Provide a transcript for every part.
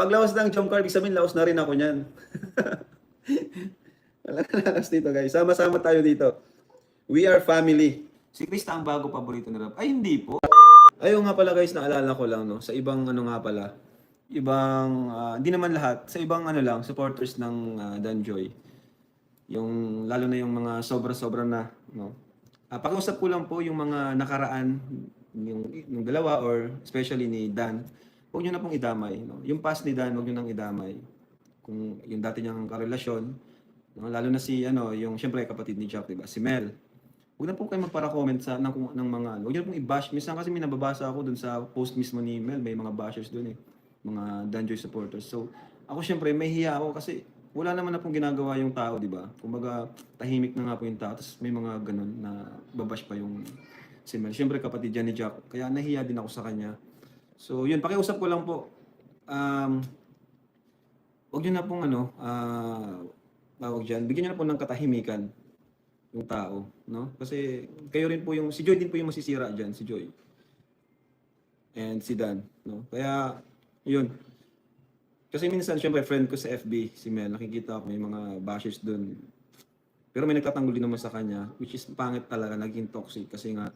Pag lawas ng jump car, ibig sabihin lawas na rin ako niyan. Wala na lakas dito guys. Sama-sama tayo dito. We are family. Si Krista ang bago paborito na rap. Ay, hindi po. Ayun nga pala guys, naalala ko lang no, sa ibang ano nga pala, ibang, ah, hindi naman lahat, sa ibang ano lang, supporters ng uh, Danjoy. Yung, lalo na yung mga sobra-sobra na, no. Ah, pakiusap ko lang po yung mga nakaraan, yung, yung dalawa or especially ni Dan, huwag nyo na pong idamay. No? Yung past ni Dan, huwag nyo nang idamay. Kung yung dati niyang karelasyon, no? lalo na si, ano, yung syempre kapatid ni Jack, diba? si Mel. Huwag na po kayo magpara-comment sa ng, ng mga ano. Huwag niyo pong i-bash. Minsan kasi may nababasa ako dun sa post mismo ni Mel, may mga bashers dun eh. Mga Danjoy supporters. So, ako syempre may hiya ako kasi wala naman na pong ginagawa yung tao, di ba? Kumbaga, tahimik na nga po yung tao. Tapos may mga ganun na babash pa yung si Mel. Syempre kapatid yan ni Jack. Kaya nahiya din ako sa kanya. So, yun. Pakiusap ko lang po. Um, Huwag niyo na pong ano, ah, tawag dyan, bigyan niyo na po ng katahimikan yung tao, no? Kasi kayo rin po yung, si Joy din po yung masisira dyan, si Joy. And si Dan, no? Kaya, yun. Kasi minsan, syempre, friend ko sa FB, si Mel, nakikita ko may mga bashers dun. Pero may nagtatanggol din naman sa kanya, which is pangit talaga, naging toxic. Kasi nga,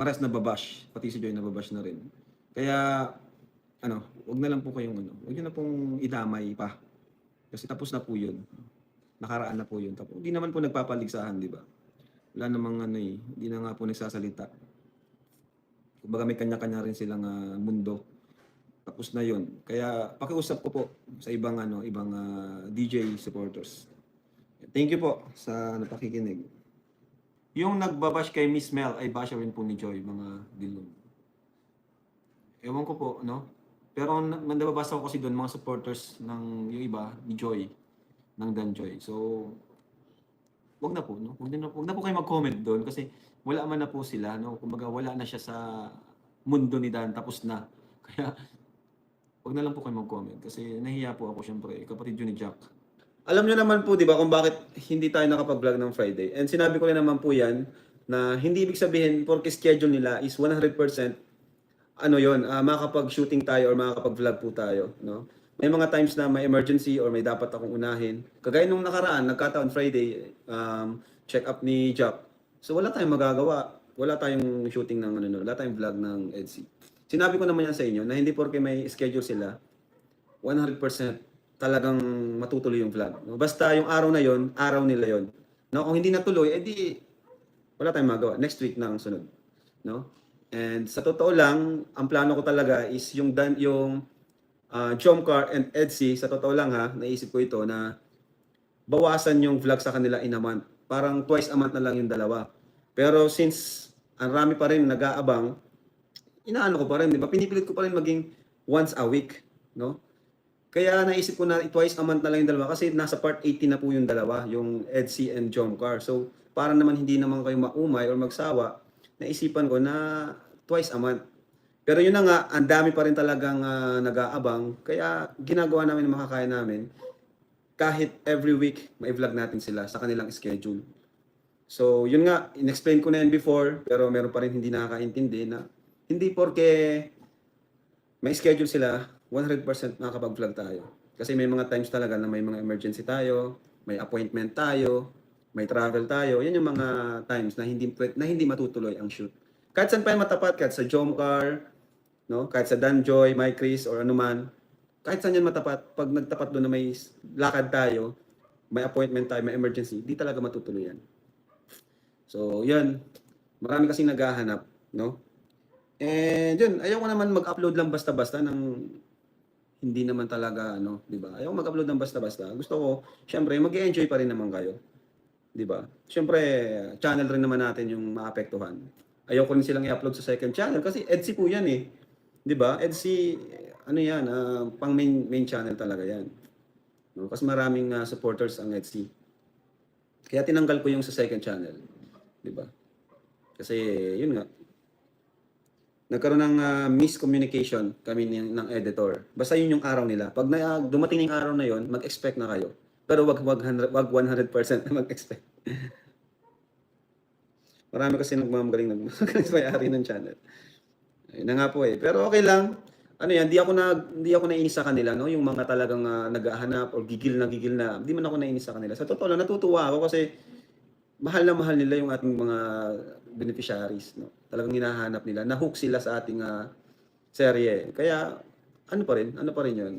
pares na babash, pati si Joy nababash na rin. Kaya, ano, wag na lang po kayong ano, wag na pong idamay pa. Kasi tapos na po yun. Nakaraan na po yun. Tapos, hindi naman po nagpapaligsahan, di ba? Wala namang ano eh, hindi na nga po nagsasalita. Kumbaga may kanya-kanya rin silang ah, mundo. Tapos na yun. Kaya pakiusap ko po sa ibang ano, ibang ah, DJ supporters. Thank you po sa napakikinig. Yung nagbabash kay Miss Mel ay basher rin po ni Joy, mga dilong. Ewan ko po, no? Pero na- nababasa ko kasi doon mga supporters ng yung iba, ni Joy, ng Dan Joy. So, wag na po, no? Wag na, wag na po kayo mag-comment doon kasi wala man na po sila, no? Kumbaga wala na siya sa mundo ni Dan, tapos na. Kaya, wag na lang po kayo mag-comment kasi nahiya po ako syempre, kapatid yun ni Jack. Alam nyo naman po, di ba, kung bakit hindi tayo nakapag-vlog ng Friday. And sinabi ko rin naman po yan, na hindi ibig sabihin, porque schedule nila is 100% ano yon ah, makakapag-shooting tayo or makakapag-vlog po tayo, no? May mga times na may emergency or may dapat akong unahin. Kagaya nung nakaraan, nagkataon Friday, um, check up ni Jack. So wala tayong magagawa. Wala tayong shooting ng ano, no, wala tayong vlog ng EDC. Sinabi ko naman yan sa inyo na hindi porke may schedule sila, 100% talagang matutuloy yung vlog. No? Basta yung araw na yon, araw nila yon. No, kung hindi natuloy, edi wala tayong magawa. Next week na ang sunod. No? And sa totoo lang, ang plano ko talaga is yung dan yung uh, Jomcar and Etsy, sa totoo lang ha, naisip ko ito na bawasan yung vlog sa kanila in a month. Parang twice a month na lang yung dalawa. Pero since ang rami pa rin nag-aabang, inaano ko pa rin, di ba? Pinipilit ko pa rin maging once a week, no? Kaya naisip ko na twice a month na lang yung dalawa kasi nasa part 80 na po yung dalawa, yung Etsy and Jomcar. So, para naman hindi naman kayo maumay or magsawa, naisipan ko na twice a month. Pero yun na nga, ang dami pa rin talagang ah, nag-aabang. Kaya ginagawa namin ang makakaya namin. Kahit every week, may vlog natin sila sa kanilang schedule. So, yun nga, in-explain ko na yan before, pero meron pa rin hindi nakakaintindi na hindi porke may schedule sila, 100% makakapag-vlog tayo. Kasi may mga times talaga na may mga emergency tayo, may appointment tayo, may travel tayo. Yan yung mga times na hindi na hindi matutuloy ang shoot. Kahit saan pa yung matapat, kahit sa Jomcar, no? kahit sa Danjoy, My Chris, or anuman, kahit saan yan matapat, pag nagtapat doon na may lakad tayo, may appointment tayo, may emergency, di talaga matutuloy yan. So, yan. Marami kasing naghahanap, no? And yun, ayaw ko naman mag-upload lang basta-basta ng hindi naman talaga, ano, di ba? Ayaw mag-upload ng basta-basta. Gusto ko, syempre, mag-enjoy pa rin naman kayo. Di ba? Syempre, channel rin naman natin yung maapektuhan. Ayaw ko rin silang i-upload sa second channel kasi EDC po yan eh. Di ba? EDC, ano yan, ah, pang main, main channel talaga yan. No? Kasi maraming ah, supporters ang EDC. Kaya tinanggal ko yung sa second channel. Di ba? Kasi, yun nga, nagkaroon ng ah, miscommunication kami ng, ng editor. Basta yun yung araw nila. Pag na, dumating yung araw na yun, mag-expect na kayo. Pero wag wag 100, wag 100% na mag-expect. Marami kasi nagmamagaling nagmamagaling sa may-ari ng channel. Ayun na nga po eh. Pero okay lang. ano yan, di ako na di ako nainis sa kanila, no? Yung mga talagang ah, naghahanap or gigil na gigil na, di man ako nainis sa kanila. Sa totoo lang, natutuwa ako kasi mahal na mahal nila yung ating mga beneficiaries, no? Talagang hinahanap nila. Na-hook sila sa ating ah, serye. Kaya, ano pa rin, ano pa rin yun?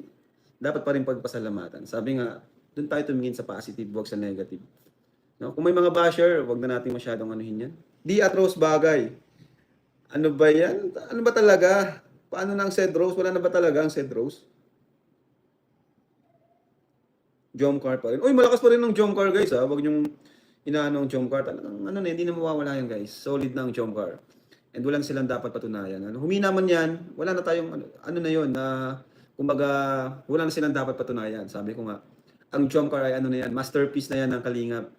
Dapat pa rin pagpasalamatan. Sabi nga, doon tayo tumingin sa positive, wag sa negative. No? Kung may mga basher, wag na natin masyadong anuhin yan. Di atros bagay. Ano ba yan? Ano ba talaga? Paano na ang Sed Rose? Wala na ba talaga ang Sed Rose? Jomcar pa rin. Uy, malakas pa rin ng Jomcar guys ha. Huwag niyong inaano ang Jomcar. Talagang ano na, hindi na mawawala yan guys. Solid na ang Jomcar. And walang silang dapat patunayan. Ano, humina man yan, wala na tayong ano, ano na yun na kumbaga wala na silang dapat patunayan. Sabi ko nga, ang Jomcar ay ano na yan, masterpiece na yan ng Kalingap.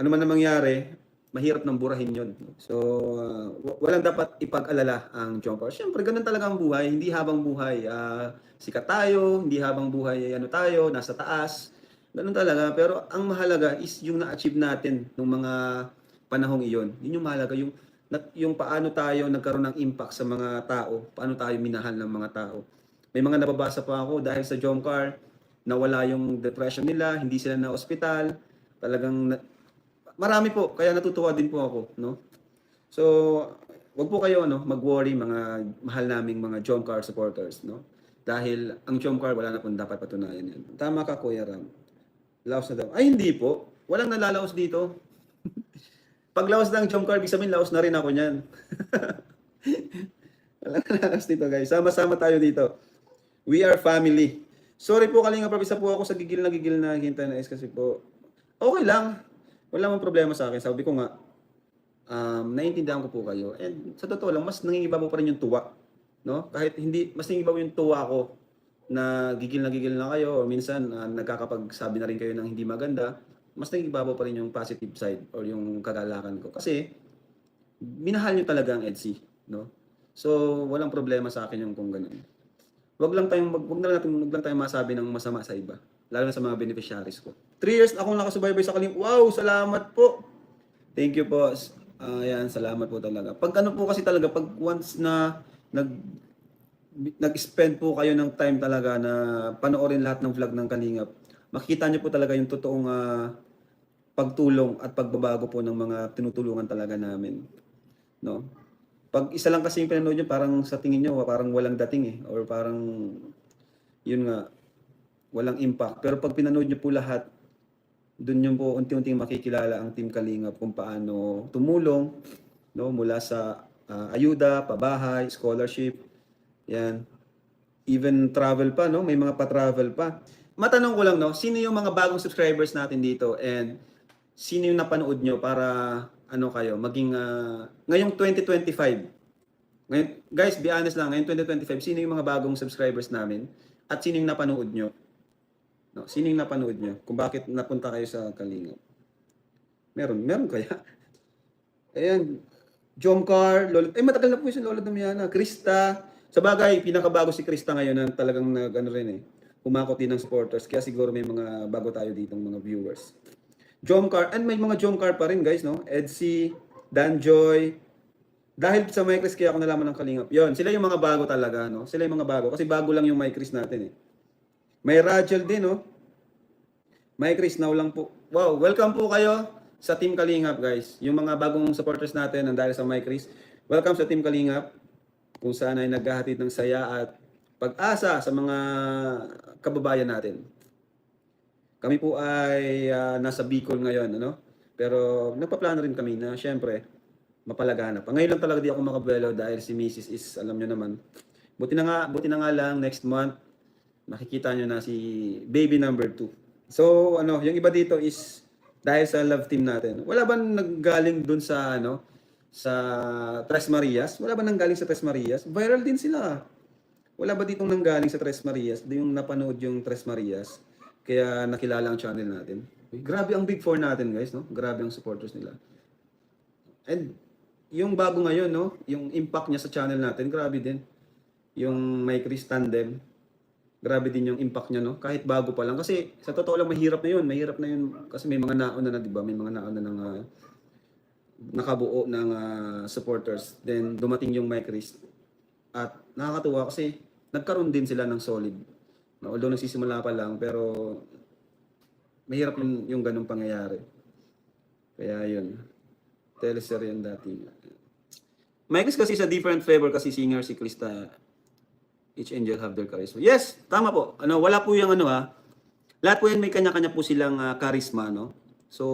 Ano man na mangyari, mahirap nang burahin yun. So, uh, wa- walang dapat ipag-alala ang Jomcar. Siyempre, ganun talaga ang buhay. Hindi habang buhay, ah, sikat tayo, hindi habang buhay, ano tayo, nasa taas. Ganun talaga. Pero ang mahalaga is yung na-achieve natin ng mga panahong iyon. Yun yung mahalaga. Yung, yung paano tayo nagkaroon ng impact sa mga tao. Paano tayo minahal ng mga tao. May mga nababasa pa ako dahil sa Jomcar, nawala yung depression nila, hindi sila na ospital. Talagang marami po, kaya natutuwa din po ako, no? So, wag po kayo ano, mag-worry mga mahal naming mga Jomcar supporters, no? Dahil ang Jomcar wala na pong dapat patunayan yan. Tama ka, Kuya Ram. Laos na daw. Ay, hindi po. Walang nalalaos dito. Pag laos ng Jomcar, ibig sabihin laos na rin ako niyan. Walang nalalaos dito, guys. Sama-sama tayo dito. We are family. Sorry po, Kalinga Prabisa po ako sa gigil na gigil na hintay na is kasi po. Okay lang. Wala mong problema sa akin. Sabi ko nga, um, naiintindihan ko po kayo. And sa totoo lang, mas nangingibabaw pa rin yung tuwa. No? Kahit hindi, mas nangingibabaw yung tuwa ko na gigil na gigil na kayo or minsan uh, nagkakapagsabi na rin kayo ng hindi maganda, mas nangingibabaw pa rin yung positive side or yung kagalakan ko. Kasi, minahal nyo talaga ang EDSI. No? So, walang problema sa akin yung kung ganun. Wag lang tayong wag na natin wag lang tayong masabi ng masama sa iba, lalo na sa mga beneficiaries ko. 3 years na akong nakasubaybay sa Kalim. Wow, salamat po. Thank you po. Ah, yan, salamat po talaga. Pag ano po kasi talaga, pag once na nag nag-spend po kayo ng time talaga na panoorin lahat ng vlog ng Kalingap, makikita niyo po talaga yung totoong ah, pagtulong at pagbabago po ng mga tinutulungan talaga namin. No? Pag isa lang kasi yung pinanood nyo, parang sa tingin nyo, parang walang dating eh. Or parang, yun nga, walang impact. Pero pag pinanood nyo po lahat, doon nyo po unti-unting makikilala ang Team Kalingap kung paano tumulong, no, mula sa ah, ayuda, pabahay, scholarship, yan. Even travel pa, no? May mga pa-travel pa. Matanong ko lang, no? Sino yung mga bagong subscribers natin dito? And sino yung napanood nyo para ano kayo, maging ah, ngayong 2025. Ngayon, guys, be honest lang, ngayong 2025, sino yung mga bagong subscribers namin? At sino yung napanood nyo? No, sino yung napanood nyo? Kung bakit napunta kayo sa Kalingap? Meron, meron kaya? Ayan, Jomcar, Lola, eh matagal na po yung Lola Damiana, Krista. Sa bagay, pinakabago si Krista ngayon na talagang nag, ano rin eh, kumakot din ng supporters. Kaya siguro may mga bago tayo dito mga viewers. Jomcar, and may mga Jomcar pa rin guys, no? Edsy, Danjoy. Dahil sa Mycris kaya ako nalaman ng Kalingap. Yon, sila yung mga bago talaga, no? Sila yung mga bago kasi bago lang yung Mycris natin eh. May Rachel din, no? Mycris now lang po. Wow, welcome po kayo sa Team Kalingap, guys. Yung mga bagong supporters natin ng dahil sa Mycris. Welcome sa Team Kalingap. Kung saan ay naghahatid ng saya at pag-asa sa mga kababayan natin. Kami po ay ah, nasa Bicol ngayon, ano? Pero nagpaplano rin kami na syempre mapalaganap. Ngayon lang talaga di ako makabelo dahil si Mrs. is alam nyo naman. Buti na nga, buti na nga lang next month makikita nyo na si baby number 2. So ano, yung iba dito is dahil sa love team natin. Wala ba nanggaling dun sa ano sa Tres Marias? Wala ba nanggaling sa Tres Marias? Viral din sila. Wala ba ditong nanggaling sa Tres Marias? Yung napanood yung Tres Marias. Kaya nakilala ang channel natin. Grabe ang Big Four natin, guys, no? Grabe ang supporters nila. And yung bago ngayon, no? Yung impact niya sa channel natin, grabe din. Yung may Chris Tandem, grabe din yung impact niya, no? Kahit bago pa lang. Kasi sa totoo lang, mahirap na yun. Mahirap na yun. Kasi may mga nauna na, di ba? May mga nauna ng ah, nakabuo ng ah, supporters. Then dumating yung Mike Chris. At nakakatuwa kasi nagkaroon din sila ng solid. Although nagsisimula pa lang, pero mahirap yung, yung ganung pangyayari. Kaya yun. Teleserye yan dati. May kasi sa different flavor kasi singer si Krista. Each angel have their charisma. Yes, tama po. Ano, wala po yung ano ha. Lahat po yan may kanya-kanya po silang ah, charisma, no? So,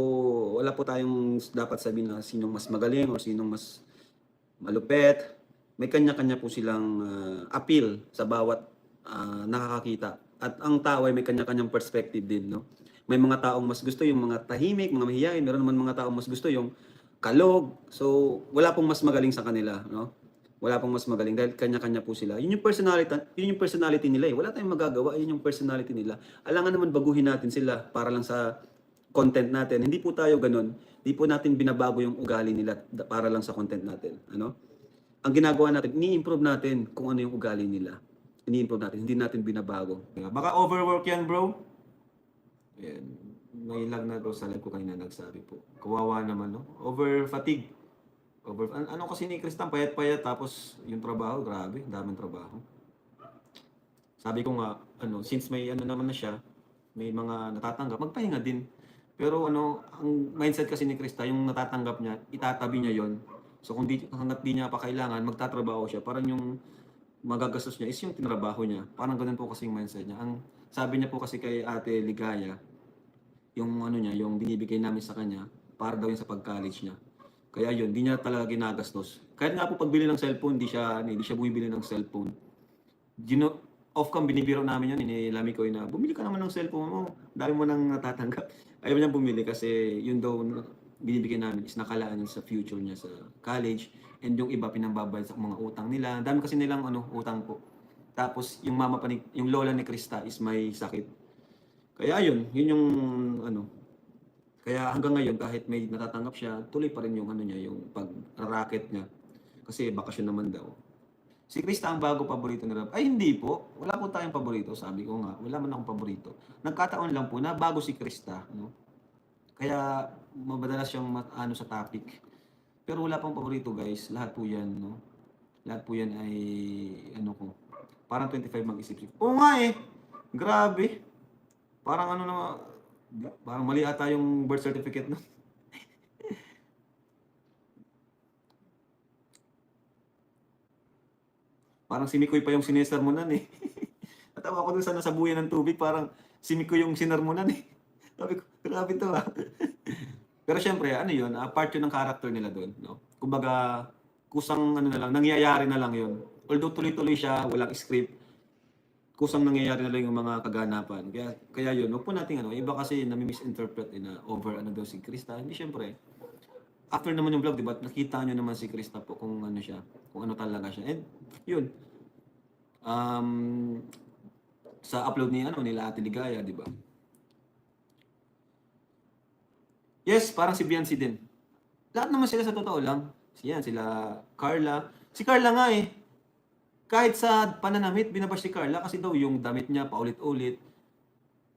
wala po tayong dapat sabihin na sinong mas magaling o sinong mas malupet. May kanya-kanya po silang ah, appeal sa bawat ah, nakakakita. At ang tao ay may kanya-kanyang perspective din, no? May mga taong mas gusto yung mga tahimik, mga mahihayin. Meron naman mga taong mas gusto yung kalog. So, wala pong mas magaling sa kanila, no? Wala pong mas magaling dahil kanya-kanya po sila. Yun yung personality, yun yung personality nila eh. Wala tayong magagawa, yun yung personality nila. Alangan naman baguhin natin sila para lang sa content natin. Hindi po tayo ganun. Hindi po natin binabago yung ugali nila para lang sa content natin. Ano? Ang ginagawa natin, ini-improve natin kung ano yung ugali nila. Ini-improve natin, hindi natin binabago. Baka overwork yan, bro. Ayan. May lag na bro sa live ko kanina nagsabi po. Kawawa naman, no? Over fatigue. Over, an- ano kasi ni Kristan, payat-payat, tapos yung trabaho, grabe, daming trabaho. Sabi ko nga, ano, since may ano naman na siya, may mga natatanggap, magpahinga din. Pero ano, ang mindset kasi ni Krista, yung natatanggap niya, itatabi niya yon So kung di, hanggat di niya pa kailangan, magtatrabaho siya. Parang yung magagastos niya is yung tinrabaho niya. Parang ganun po kasi yung mindset niya. Ang sabi niya po kasi kay Ate Ligaya, yung ano niya, yung binibigay namin sa kanya, para daw yun sa pag-college niya. Kaya yun, di niya talaga ginagastos. Kahit nga po pagbili ng cellphone, di siya, hindi siya bumibili ng cellphone. Gino, off cam binibiro namin yun, inilami ko yun na, bumili ka naman ng cellphone mo, dami mo nang natatanggap. Ayaw niya bumili kasi yun daw binibigyan namin is nakalaan yun sa future niya sa college and yung iba pinambabayad sa mga utang nila. Dami kasi nilang ano, utang po. Tapos yung mama pa ni, yung lola ni Krista is may sakit. Kaya yun, yun yung ano. Kaya hanggang ngayon kahit may natatanggap siya, tuloy pa rin yung ano niya, yung pag-racket niya. Kasi bakasyon naman daw. Si Krista ang bago paborito ni Rob. Ay hindi po. Wala po tayong paborito. Sabi ko nga, wala man akong paborito. Nagkataon lang po na bago si Krista, no? Kaya madalas siyang ano sa topic. Pero wala pang paborito, guys. Lahat po 'yan, no? Lahat po 'yan ay ano ko. Parang 25 mag-isip. Oo nga eh. Grabe. Parang ano na parang mali ata yung birth certificate no. Parang si Mikoy pa yung sinesermonan eh. Natawa ko dun sa nasa buya ng tubig, parang si Mikoy yung sinermonan eh. Sabi ko, grabe to ah. Pero syempre, ano yun, ah, part yun ng character nila doon. No? Kumbaga, kusang ano na lang, nangyayari na lang yun. Although tuloy-tuloy siya, walang script, kusang nangyayari na lang yung mga kaganapan. Kaya, kaya yun, huwag po natin ano, iba kasi nami-misinterpret eh, na over ano daw si Krista. Hindi syempre, after naman yung vlog, di ba, nakita nyo naman si Krista po kung ano siya, kung ano talaga siya. And yun, um, sa upload ni ano nila Ate Ligaya, di ba? Yes, parang si Biancy din. Lahat naman sila sa totoo lang. Siyan, sila Carla. Si Carla nga eh. Kahit sa pananamit, binabash si Carla kasi daw yung damit niya paulit-ulit.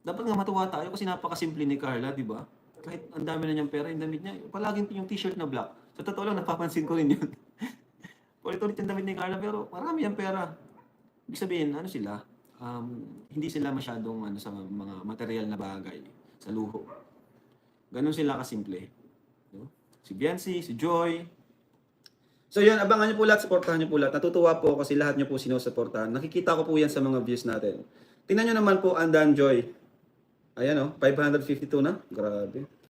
Dapat nga matuwa tayo kasi napakasimple ni Carla, di ba? Kahit ang dami na niyang pera, yung damit niya, palaging yung t-shirt na black. Sa totoo lang, napapansin ko rin yun. Paulit-ulit yung damit ni Carla, pero marami ang pera. Ibig sabihin, ano sila, um, hindi sila masyadong ano, sa mga material na bagay, sa luho. Ganon sila kasimple. No? Si Biancy, si Joy. So yun, abangan niyo po lahat, supportahan niyo po lahat. Natutuwa po kasi lahat niyo po sinusuportahan. Nakikita ko po yan sa mga views natin. Tingnan niyo naman po, Andan Joy. Ayan o, 552 na. Grabe.